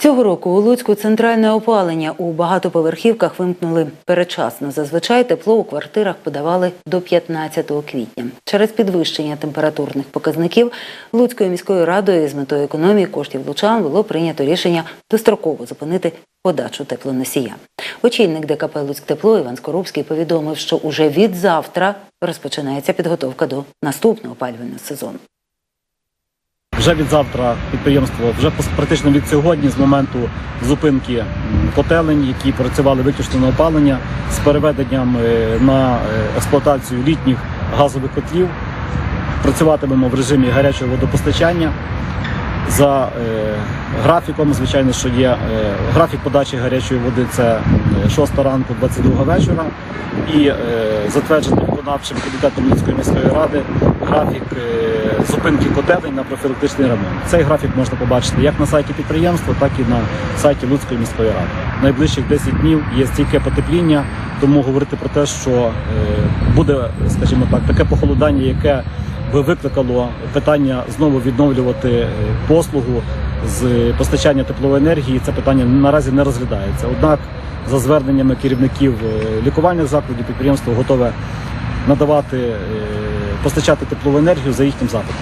Цього року у Луцьку центральне опалення у багатоповерхівках вимкнули передчасно. Зазвичай тепло у квартирах подавали до 15 квітня. Через підвищення температурних показників Луцькою міською радою з метою економії коштів лучан було прийнято рішення достроково зупинити подачу теплоносія. Очільник ДКП «Луцьктепло» Іван Скорубський повідомив, що уже від завтра розпочинається підготовка до наступного опалювального сезону. Вже від завтра підприємство, вже практично від сьогодні, з моменту зупинки котелень, які працювали виключно на опалення, з переведенням е, на е, експлуатацію літніх газових котлів, працюватимемо в режимі гарячого водопостачання. За е, графіком, звичайно, що є графік подачі гарячої води це 6 ранку, 22 вечора. І затверджений виконавчим комітетом Луцької міської ради графік е, зупинки котелень на профілактичний ремонт. Цей графік можна побачити як на сайті підприємства, так і на сайті Луцької міської ради. Найближчих 10 днів є стійке потепління, тому говорити про те, що е, буде, скажімо так, таке похолодання, яке би викликало питання знову відновлювати е, послугу з постачання теплової енергії. Це питання наразі не розглядається. Однак, за зверненнями керівників лікувальних закладів, підприємство готове надавати, е, постачати теплову енергію за їхнім запитом.